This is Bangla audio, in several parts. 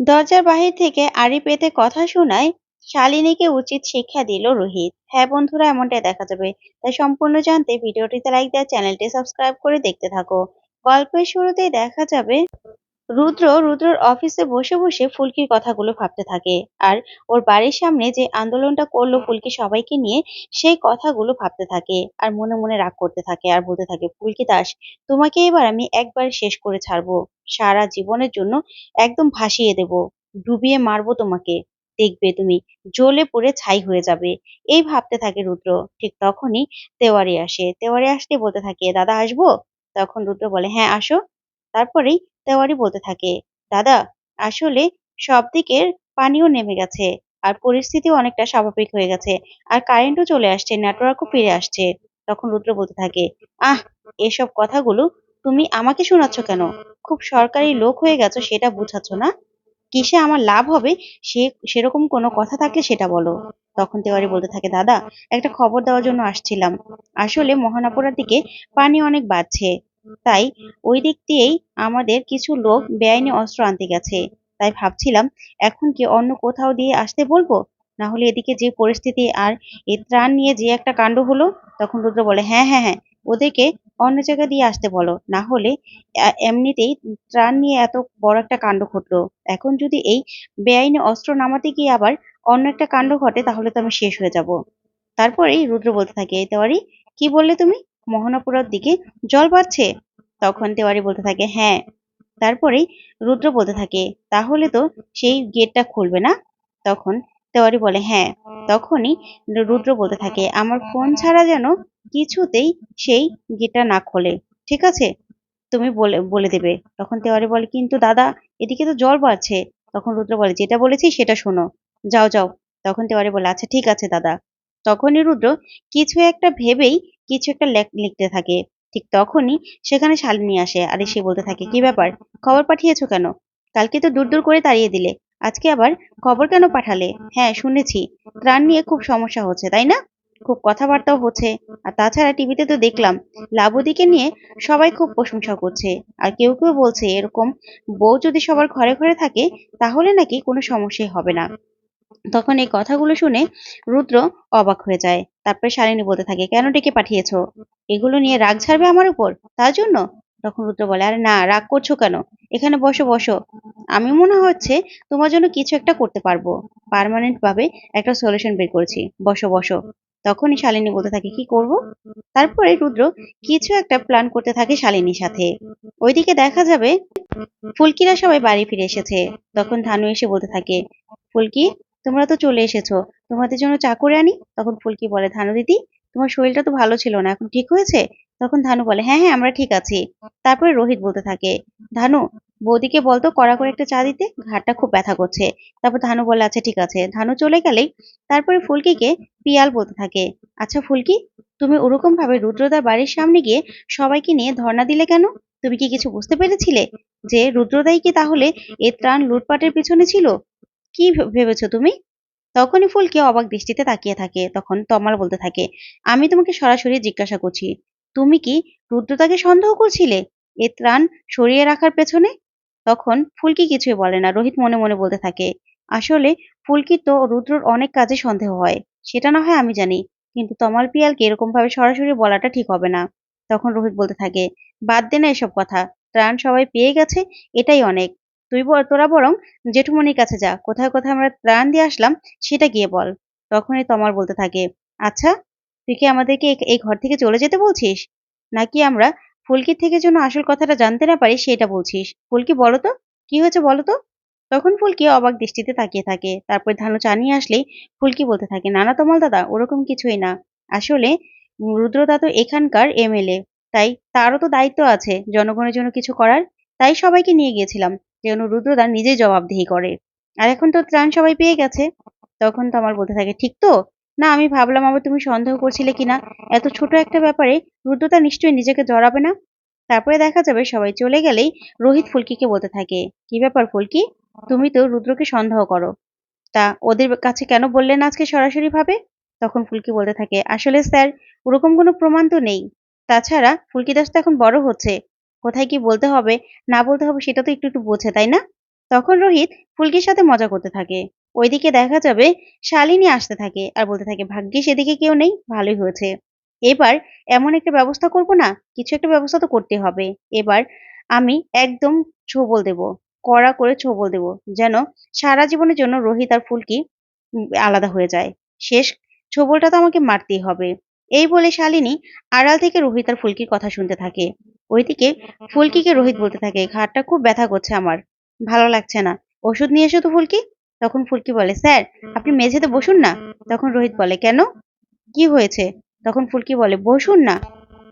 দরজার বাহির থেকে আড়ি পেতে কথা শোনায় শালিনীকে উচিত শিক্ষা দিল রোহিত। হ্যাঁ বন্ধুরা, এমনটাই দেখা যাবে। তাই সম্পূর্ণ জানতে ভিডিওটিতে লাইক দেওয়া চ্যানেলটি সাবস্ক্রাইব করে দেখতে থাকো। গল্পের শুরুতেই দেখা যাবে রুদ্র রুদ্রর অফিসে বসে বসে ফুলকির কথাগুলো ভাবতে থাকে। আর ওর বাড়ির সামনে যে আন্দোলনটা করল ফুলকি সবাইকে নিয়ে, সেই কথাগুলো ভাবতে থাকে আর মনে মনে রাগ করতে থাকে আর বলতে থাকে, ফুলকি দাস, তোমাকে এবার আমি একবার শেষ করে ছাড়বো। সারা জীবনের জন্য একদম ভাসিয়ে দেব। ডুবিয়ে মারবো তোমাকে। দেখবে তুমি, জ্বলে পড়ে ছাই হয়ে যাবে। এই ভাবতে থাকে রুদ্র। ঠিক তখনই তেওয়ারি আসে। তেওয়ারি আসলে বলতে থাকে, দাদা, আসব? তখন রুদ্র বলে হ্যাঁ আসো। তারপরেই তেওয়ারি বলতে থাকে। দাদা, আসলে সব দিকের পানিও নেমে গেছে আর পরিস্থিতিও অনেকটা স্বাভাবিক হয়ে গেছে আর কারেন্টও চলে আসছে, নেটওয়ার্কও ফিরে আসছে, তখন রুদ্র বলতে থাকে। আহ, এসব কথাগুলো তুমি আমাকে শোনাচ্ছ কেন? খুব সরকারি লোক হয়ে গেছো সেটা বুঝাচ্ছ না? কিসে আমার লাভ হবে? সে, সেরকম কোনো কথা থাকলে সেটা বলো। তখন তেওয়ারি বলতে থাকে, দাদা, একটা খবর দেওয়ার জন্য আসছিলাম। আসলে মহানাপুরার দিকে পানি অনেক বাড়ছে। তাই ওই দিক দিয়েই আমাদের কিছু লোক বেআইনি অস্ত্র আনতে গেছে। তাই ভাবছিলাম এখন কি অন্য কোথাও দিয়ে আসতে বলব? না হলে এদিকে যে পরিস্থিতি আর এই ত্রাণ নিয়ে যে একটা কাণ্ড হলো তখন রুদ্র বলে হ্যাঁ হ্যাঁ হ্যাঁ ওদেরকে অন্য জায়গা দিয়ে আসতে বলো। না হলে এমনিতেই ত্রাণ নিয়ে এত বড় একটা কাণ্ড ঘটলো। এখন যদি এই বেআইনি অস্ত্র নামাতে গিয়ে আবার অন্য একটা কাণ্ড ঘটে তাহলে তো আমি শেষ হয়ে যাব। তারপরেই রুদ্র বলতে থাকে এই তেওয়ারি কি বললে তুমি? মোহনাপুরের দিকে জল বাড়ছে। তখন তেওয়ারি বলতে থাকে হ্যাঁ। তারপরেই রুদ্র বলতে থাকে, তাহলে তো সেই গেটটা খুলবে না? তখন তেওয়ারি বলে হ্যাঁ। তখনই রুদ্র বলতে থাকে, আমার ফোন ছাড়া যেন কিছুতেই সেই গেটটা না খোলে, ঠিক আছে? তুমি বলে বলে দেবে। তখন তেওয়ারি বলে, কিন্তু দাদা, এদিকে তো জল বাড়ছে। তখন রুদ্র বলে, যেটা বলেছি সেটা শোনো। যাও যাও। তখন তেওয়ারি বলে আচ্ছা ঠিক আছে দাদা। তখনই রুদ্র কিছু একটা ভেবেই কিছু একটা লেখ- লিখতে থাকে। ঠিক তখনই সেখানে শালিনী আসে আর সে বলতে থাকে, কি ব্যাপার? খবর পাঠিয়েছো কেন? কালকে তো দূর দূর করে তাড়িয়ে দিলে। আজকে আবার খবর কেন পাঠালে? হ্যাঁ শুনেছি। ত্রাণ নিয়ে খুব সমস্যা হচ্ছে, তাই না? খুব কথাবার্তাও হচ্ছে। আর তাছাড়া টিভিতে তো দেখলাম লাবদিকে নিয়ে সবাই খুব প্রশংসা করছে। আর কেউ কেউ বলছে, এরকম বউ যদি সবার ঘরে ঘরে থাকে, তাহলে নাকি কোনো সমস্যাই হবে না। তখন এই কথাগুলো শুনে রুদ্র অবাক হয়ে যায়। তারপরে শালিনী বলতে থাকে, কেন ডেকে পাঠিয়েছো? এগুলো নিয়ে রাগ ছাড়বে আমার উপর? তার জন্য? তখন রুদ্র বলে, আরে না, রাগ করছ কেন? এখানে বসো বসো। আমি মনে হচ্ছে তোমার জন্য কিছু একটা করতে পারব। পার্মানেন্ট ভাবে একটা সলিউশন বের করেছি। বসো বসো। তখনই শালিনী বলতে থাকে, কি করব? তারপরে রুদ্র কিছু একটা প্ল্যান করতে থাকে শালিনীর সাথে। ওইদিকে দেখা যাবে ফুলকিরা সবাই বাড়ি ফিরে এসেছে। তখন ধানু এসে বলতে থাকে, ফুলকি তোমরা তো চলে এসেছ। তোমাদের জন্য চা করে আনি। তখন ফুলকি বলে, ধানু দিদি, তোমার শরীরটা তো ভালো ছিল না, এখন ঠিক হয়েছে? তখন ধানু বলে হ্যাঁ হ্যাঁ আমরা ঠিক আছি। তারপরে রোহিত বলতে থাকে, ধানু, বৌদিকে বলতো কড়া করে একটা চা দিতে ঘাটটা খুব ব্যথা করছে। তারপর ধানু বলে আচ্ছা ঠিক আছে। ধানু চলে গেলেই তারপরে ফুলকিকে পিয়াল বলতে থাকে আচ্ছা ফুলকি, তুমি ওরকম ভাবে রুদ্রদার বাড়ির সামনে গিয়ে সবাইকে নিয়ে ধর্ণা দিলে কেন? তুমি কি কিছু বুঝতে পেরেছিলে যে রুদ্রদাই কি তাহলে এ ত্রাণ লুটপাটের পিছনে ছিল? কি ভেবেছো তুমি? তখনই ফুলকি অবাক দৃষ্টিতে তাকিয়ে থাকে, তখন তমাল বলতে থাকে, আমি তোমাকে সরাসরি জিজ্ঞাসা করছি, তুমি কি রুদ্রতাকে সন্দেহ করছিলে? এ ত্রাণ সরিয়ে রাখার পেছনে? তখন ফুলকি কিছুই বলে না, রোহিত মনে মনে বলতে থাকে, আসলে ফুলকি তো রুদ্রর অনেক কাজে সন্দেহ হয়, সেটা না হয় আমি জানি, কিন্তু তমাল পিয়ালকে এরকম ভাবে সরাসরি বলাটা ঠিক হবে না। তখন রোহিত বলতে থাকে, বাদ দে না এসব কথা, ত্রাণ সবাই পেয়ে গেছে, এটাই অনেক। তুই বল, তোরা বরং জেঠুমনির কাছে যা, কোথায় কোথায় আমরা ত্রাণ দিয়ে আসলাম সেটা গিয়ে বল। তখনই তমাল বলতে থাকে আচ্ছা তুই কি আমাদেরকে এই- ঘর থেকে চলে যেতে বলছিস? নাকি আমরা ফুলকির থেকে যেন আসল কথাটা জানতে না পারি সেটা বলছিস? ফুলকি, বলো তো, কি হয়েছে বলো তো? তখন ফুলকি অবাক দৃষ্টিতে তাকিয়ে থাকে, তারপর ধানু চা নিয়ে আসলেই ফুলকি বলতে থাকে, নানা তমাল দাদা, ওরকম কিছুই না। আসলে রুদ্রদা তো এখানকার এমএলএ তাই তারও তো দায়িত্ব আছে জনগণের জন্য কিছু করার, তাই সবাইকে নিয়ে গিয়েছিলাম। যেন রুদ্রদা নিজেই জবাবদিহি করে। আর এখন তো ত্রাণ সবাই পেয়ে গেছে। তখন তো আমার বলতে থাকে, ঠিক তো? না, আমি ভাবলাম আবার তুমি সন্দেহ করছিলে কিনা? এত ছোট একটা ব্যাপারে রুদ্রতা নিশ্চয়ই নিজেকে জড়াবে না? তারপরে দেখা যাবে সবাই চলে গেলেই রোহিত ফুলকিকে বলতে থাকে, কি ব্যাপার ফুলকি? তুমি তো রুদ্রকে সন্দেহ করো। তা ওদের কাছে কেন বললেন আজকে সরাসরি ভাবে? তখন ফুলকি বলতে থাকে, আসলে স্যার, ওরকম কোনো প্রমাণ তো নেই। তাছাড়া ফুলকি দাস তো এখন বড় হচ্ছে। কোথায় কি বলতে হবে, না বলতে হবে সেটা তো একটু একটু বোঝে, তাই না? তখন রোহিত ফুলকির সাথে মজা করতে থাকে। ওইদিকে দেখা যাবে শালিনী আসতে থাকে আর বলতে থাকে, ভাগ্যিস এদিকে কেউ নেই, ভালোই হয়েছে। এবার এমন একটা ব্যবস্থা করব না, কিছু একটা ব্যবস্থা তো করতে হবে। এবার আমি একদম ছোবল দেব, কড়া করে ছোবল দেব, যেন সারা জীবনের জন্য রোহিত আর ফুলকি আলাদা হয়ে যায়। শেষ ছোবলটা তো আমাকে মারতেই হবে। এই বলে শালিনী আড়াল থেকে রোহিত আর ফুলকির কথা শুনতে থাকে। ওইদিকে ফুলকিকে রোহিত বলতে থাকে, ঘাড়টা খুব ব্যথা করছে আমার, ভালো লাগছে না। ওষুধ নিয়ে এসো তো ফুলকি? তখন ফুলকি বলে, স্যার, আপনি মেঝেতে বসুন না। তখন রোহিত বলে, কেন? কি হয়েছে? তখন ফুলকি বলে, বসুন না।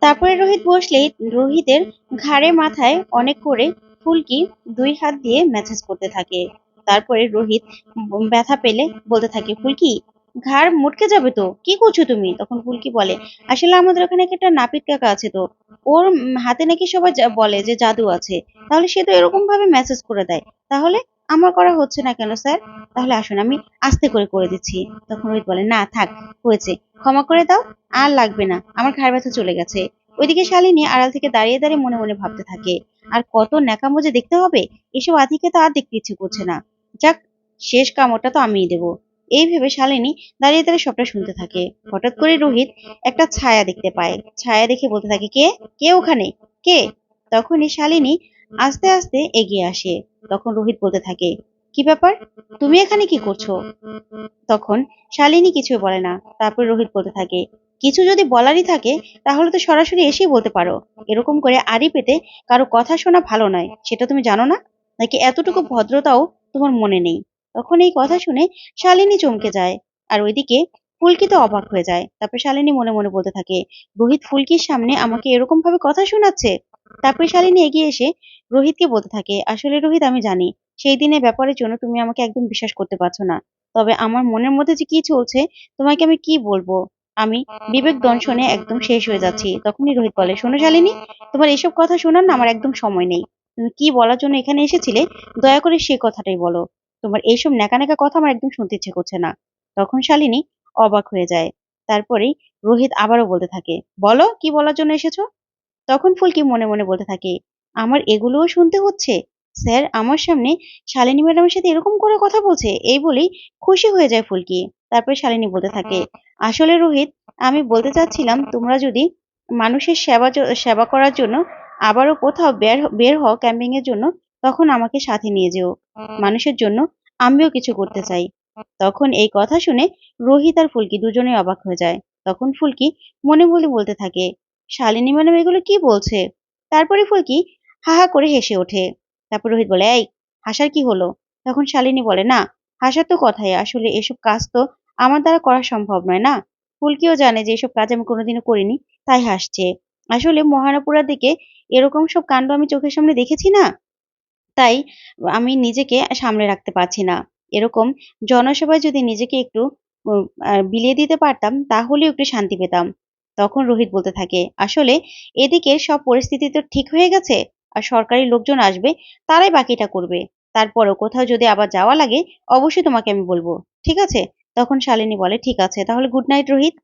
তারপরে রোহিত বসলেই রোহিতের ঘাড়ে মাথায় অনেক করে ফুলকি দুই হাত দিয়ে ম্যাসেজ করতে থাকে। তারপরে রোহিত ব্যথা পেলে বলতে থাকে, ফুলকি ঘাড় মুটকে যাবে তো? কি করছ তুমি? তখন ফুলকি বলে, আসলে আমাদের ওখানে একটা নাপিত কাকা আছে তো। ওর হাতে নাকি সবাই বলে যে জাদু আছে। তাহলে সে তো এরকম ভাবে মেসেজ করে দেয়। তাহলে আমার করা হচ্ছে না কেন স্যার তাহলে আসুন, আমি আস্তে করে করে দিচ্ছি। তখন রোহিত বলে, না, থাক, হয়েছে। ক্ষমা করে দাও, আর লাগবে না। আমার ঘাড় ব্যথা চলে গেছে। ওইদিকে শালিনী আড়াল থেকে দাঁড়িয়ে দাঁড়িয়ে মনে মনে ভাবতে থাকে, আর কত ন্যাকামো যে দেখতে হবে? এসব আধিকে তো আর দেখতে ইচ্ছে করছে না। যাক, শেষ কামড়টা তো আমিই দেবো। এই ভেবে শালিনী দাঁড়িয়ে দাঁড়িয়ে সবটা শুনতে থাকে। হঠাৎ করে রোহিত একটা ছায়া দেখতে পায়। ছায়া দেখে বলতে থাকে, কে? কে ওখানে? কে? তখনই শালিনী আস্তে আস্তে এগিয়ে আসে। তখন রোহিত বলতে থাকে, কি ব্যাপার? তুমি এখানে কি করছ? তখন শালিনী কিছু বলে না। তারপর রোহিত বলতে থাকে, কিছু যদি বলারই থাকে, তাহলে তো সরাসরি এসেই বলতে পারো। এরকম করে আড়ি পেতে কারও কথা শোনা ভালো নয়। সেটা তুমি জানো না? নাকি এতটুকু ভদ্রতাও তোমার মনে নেই? তখন এই কথা শুনে শালিনী চমকে যায় আর ওইদিকে ফুলকি তো অবাক হয়ে যায়। তারপর শালিনী মনে মনে বলতে থাকে, রোহিত ফুলকির সামনে আমাকে এরকম ভাবে কথা শোনাচ্ছে? তারপরে শালিনী এগিয়ে এসে রোহিতকে বলতে থাকে, আসলে রোহিত, আমি জানি সেই দিনের ব্যাপারের জন্য তুমি আমাকে একদম বিশ্বাস করতে পারছ না। তবে আমার মনের মধ্যে যে কি চলছে, তোমাকে আমি কি বলব? আমি বিবেক দংশনে একদম শেষ হয়ে যাচ্ছি। তখনই রোহিত বলে, শোনো শালিনী, তোমার এসব কথা শোনার না আমার একদম সময় নেই। তুমি কি বলার জন্য এখানে এসেছিলে, দয়া করে সে কথাটাই বলো। তোমার এইসব ন্যাকা ন্যাকা কথা আমার একদম শুনতে ইচ্ছে করছে না। তখন শালিনী অবাক হয়ে যায়। তারপরেই রোহিত আবারও বলতে থাকে, বলো, কি বলার জন্য এসেছ? তখন ফুলকি মনে মনে বলতে থাকে, আমার এগুলোও শুনতে হচ্ছে? স্যার, আমার সামনে শালিনী ম্যাডামের সাথে এরকম করে কথা বলছে, এই বলেই খুশি হয়ে যায় ফুলকি। তারপরে শালিনী বলতে থাকে, আসলে রোহিত, আমি বলতে চাচ্ছিলাম তোমরা যদি মানুষের সেবা সেবা করার জন্য আবারও কোথাও বের বের হও ক্যাম্পিং এর জন্য তখন আমাকে সাথে নিয়ে যেও। মানুষের জন্য আমিও কিছু করতে চাই। তখন এই কথা শুনে রোহিত আর ফুলকি দুজনেই অবাক হয়ে যায়। তখন ফুলকি মনে মনে বলতে থাকে, শালিনী ম্যাডাম এগুলো কি বলছে? তারপরে ফুলকি হা হা করে হেসে ওঠে। তারপর রোহিত বলে, এই, হাসার কি হলো? তখন শালিনী বলে, না, হাসার তো কথাই। আসলে এসব কাজ তো আমার দ্বারা করা সম্ভব নয় না? ফুলকিও জানে যে এসব কাজ আমি কোনোদিনও করিনি, তাই হাসছে। আসলে মহারাপুরার দিকে এরকম সব কাণ্ড আমি চোখের সামনে দেখেছি না? তাই আমি নিজেকে সামলে রাখতে পারছি না। এরকম জনসভায় যদি নিজেকে একটু বিলিয়ে দিতে পারতাম, তাহলেও একটু শান্তি পেতাম। তখন রোহিত বলতে থাকে, আসলে এদিকে সব পরিস্থিতি তো ঠিক হয়ে গেছে, আর সরকারি লোকজন আসবে, তারাই বাকিটা করবে। তারপরেও কোথাও যদি আবার যাওয়া লাগে, অবশ্যই তোমাকে আমি বলব। ঠিক আছে? তখন শালিনী বলে, ঠিক আছে, তাহলে গুড নাইট রোহিত।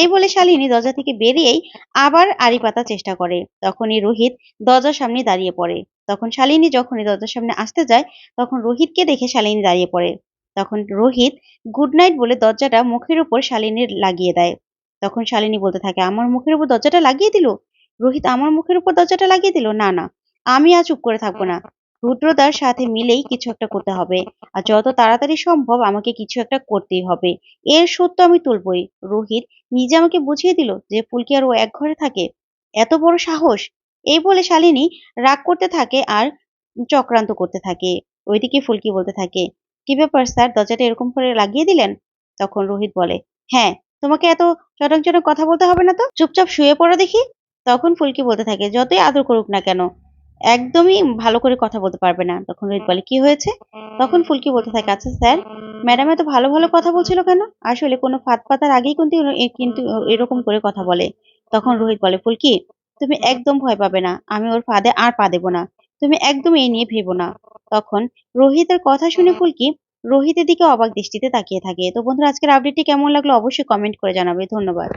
এই বলে শালিনী দরজা থেকে বেরিয়েই আবার আড়ি পাতার চেষ্টা করে। তখনই রোহিত দরজার সামনে দাঁড়িয়ে পড়ে। তখন শালিনী যখনই দরজার সামনে আসতে যায়, তখন রোহিতকে দেখে শালিনী দাঁড়িয়ে পড়ে। তখন রোহিত, গুড নাইট বলে দরজাটা মুখের উপর শালিনীর লাগিয়ে দেয়। তখন শালিনী বলতে থাকে, আমার মুখের উপর দরজাটা লাগিয়ে দিল? রোহিত, আমার মুখের উপর দরজাটা লাগিয়ে দিল? না না, আমি আর চুপ করে থাকব না। রুদ্রদার সাথে মিলেই কিছু একটা করতে হবে। আর যত তাড়াতাড়ি সম্ভব আমাকে কিছু একটা করতেই হবে। এর সত্য আমি তুলবই। রোহিত, নিজে আমাকে বুঝিয়ে দিল যে ফুলকি আর ও এক ঘরে থাকে? এত বড় সাহস! এই বলে শালিনী রাগ করতে থাকে আর চক্রান্ত করতে থাকে। ওইদিকে ফুলকি বলতে থাকে, কি ব্যাপার স্যার, দরজাটা এরকম করে লাগিয়ে দিলেন? তখন রোহিত বলে হ্যাঁ তোমাকে এত চটক চটক কথা বলতে হবে না তো? চুপচাপ শুয়ে পড়ো দেখি। তখন ফুলকি বলতে থাকে, যতই আদর করুক না কেন, একদমই ভালো করে কথা বলতে পারবে না। তখন রোহিত বলে, কি হয়েছে? তখন ফুলকি বলতে থাকে আচ্ছা স্যার, ম্যাডাম এত ভালো ভালো কথা বলছিল কেন? আসলে কোনো ফাঁদ পাতার আগেই কিন্তু কিন্তু এরকম করে কথা বলে। তখন রোহিত বলে, ফুলকি তুমি একদম ভয় পাবে না, আমি ওর ফাঁদে আর পা দেবো না, তুমি একদম এই নিয়ে ভেবো না। তখন রোহিতের কথা শুনে ফুলকি রোহিতের দিকে অবাক দৃষ্টিতে তাকিয়ে থাকে। তো বন্ধুরা, আজকের আপডেটটি কেমন লাগল অবশ্যই কমেন্ট করে জানাবে। ধন্যবাদ।